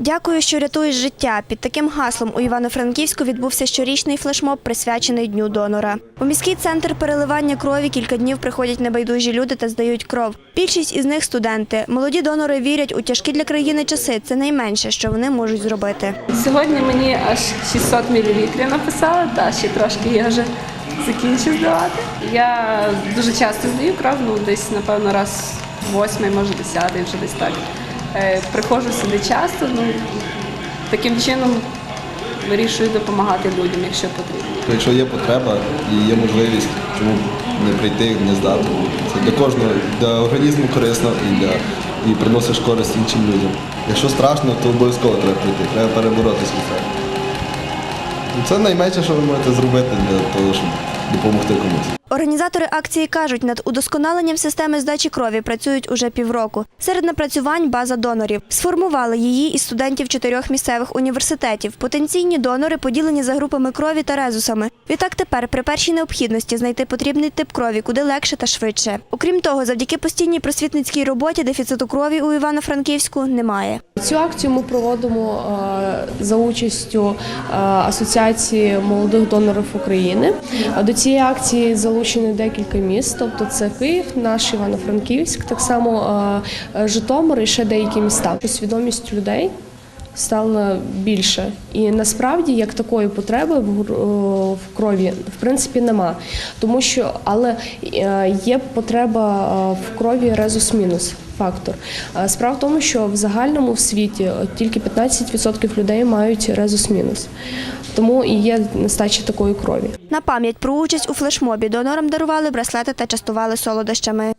Дякую, що рятуєш життя. Під таким гаслом у Івано-Франківську відбувся щорічний флешмоб, присвячений Дню донора. У міський центр переливання крові кілька днів приходять небайдужі люди та здають кров. Більшість із них студенти. Молоді донори вірять у тяжкі для країни часи. Це найменше, що вони можуть зробити. Сьогодні мені аж 600 мл написали, та ще трошки я вже закінчу здавати. Я дуже часто здаю кров, ну десь, напевно, раз восьмий, може десятий, вже десь так. Е, Приходжу сюди часто, ну таким чином вирішую допомагати людям, якщо потрібно. Якщо є потреба і є можливість, чому не прийти, не здати. Це для кожного, для організму корисно і для і приносиш користь іншим людям. Якщо страшно, то обов'язково треба прийти, треба перебороти свій Це найменше, що ви можете зробити для того, щоб допомогти комусь. Організатори акції кажуть, над удосконаленням системи здачі крові працюють уже півроку. Серед напрацювань база донорів. Сформували її із студентів чотирьох місцевих університетів. Потенційні донори поділені за групами крові та резусами. Відтак тепер при першій необхідності знайти потрібний тип крові куди легше та швидше. Окрім того, завдяки постійній просвітницькій роботі дефіциту крові у Івано-Франківську немає. Цю акцію ми проводимо е, за участю е, Асоціації молодих донорів України. До цієї акції залучені декілька міст, тобто це Київ, наш Івано-Франківськ, так само Житомир і ще деякі міста. Свідомість людей стало більше. І насправді як такої потреби в, крові в принципі нема. Тому що, але е, є потреба в крові резус-мінус фактор. Е, Справа в тому, що в загальному в світі е, тільки 15% людей мають резус-мінус. Тому і є нестача такої крові. На пам'ять про участь у флешмобі донорам дарували браслети та частували солодощами.